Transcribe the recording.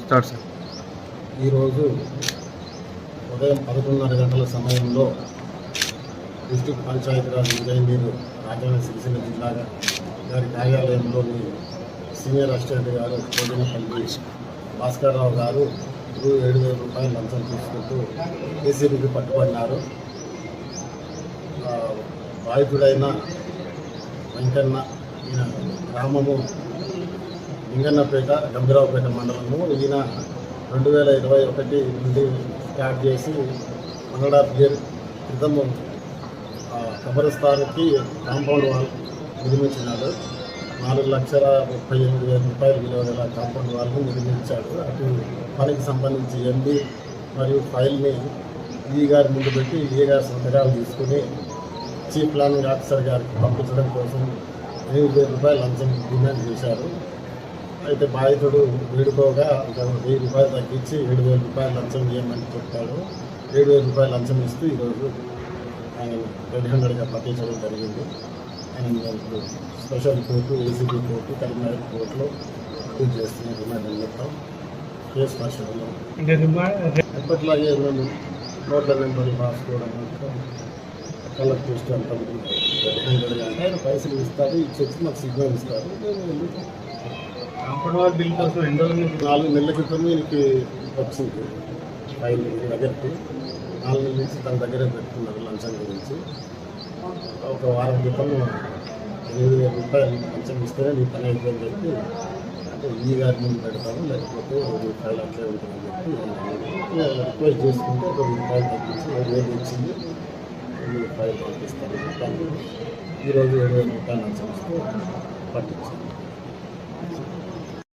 Start sir. ఈరోజు ఉదయం పదకొండున్నర గంటల సమయంలో డిస్టిక్ పంచాయతీరాజ్ ఇంజనీర్ రాజన్న సిరిసిల్ల జిల్లాగా గారి కార్యాలయంలోని సీనియర్ అసిస్టెంట్ గారు కోడినపల్లి భాస్కర్రావు గారు ఏడు వేల రూపాయలు లంచం తీసుకుంటూ ఏసీబీకి పట్టుబడినారు. బాధితుడైన వెంకన్న ఈయన గ్రామము లింగన్నపేట గంభీరావుపేట మండలము. ఈయన రెండు వేల ఇరవై ఒకటి నుండి స్టార్ట్ చేసి మంగళ ఇయర్ క్రితము ఆ, కాంపౌండ్ వాల్ నిర్మించినాడు. నాలుగు లక్షల ముప్పై ఎనిమిది వేల రూపాయలు విలువ గల కాంపౌండ్ వాల్ని నిర్మించాడు. అటు పనికి సంబంధించి ఎండి మరియు ఫైల్ని ఈ గారి ముందు పెట్టి ఈ గారి సంతకాలు తీసుకుని చీఫ్ ప్లానింగ్ ఆఫీసర్ గారికి పంపించడం కోసం ఎనిమిది వేల రూపాయలు లంచం డిమాండ్ చేశారు. అయితే బాధితుడు వేడుకోగా ఒక వెయ్యి రూపాయలు తగ్గించి ఏడు వేల రూపాయలు లంచం ఇవ్వమని చెప్తాడు ఏడు వేల రూపాయలు లంచం ఇస్తూ ఈరోజు ఆయన రెడ్ హండ్రెడ్గా పట్టించడం జరిగింది. ఆయన special court ACB court Karimnagar కోర్టులో అప్పీల్ చేస్తున్న రిమాండ్ నిమిత్తం కేసు పరిశీలన. ఎప్పటిలాగే మేము నోట్ల నెంబర్ రాసుకోవడం కలెక్ట్ చేస్తే అంత రెడ్ అంటే ఆయన పైసలు ఇస్తారు ఇచ్చేసి మాకు సిగ్నల్ ఇస్తారు. వాల్ బిల్ కోసం ఎన్ని రోజుల నాలుగు నెలల క్రితం ఈయనకి వచ్చింది ఫైల్ దగ్గరికి. నాలుగు నెలల నుంచి తన దగ్గరే పెట్టుకున్నారు లంచం గురించి. ఒక వారం క్రితం ఎనిమిది వేల రూపాయలు లంచం ఇస్తేనే నీ పని అయిపోయింది చెప్పి అంటే ఈ గారి ముందు పెడతాము లేకపోతే ఈ ఫైల్ అట్లే ఉంటుందని చెప్పి రిక్వెస్ట్ చేసుకుంటే ఒక రూపాయలు తగ్గించి ఏడు వచ్చింది ఇచ్చింది ఎనిమిది ఫైల్ పంపిస్తాను చెప్పాను. ఈరోజు ఏడు వేల రూపాయలు లంచం ఇస్తే పట్టించాను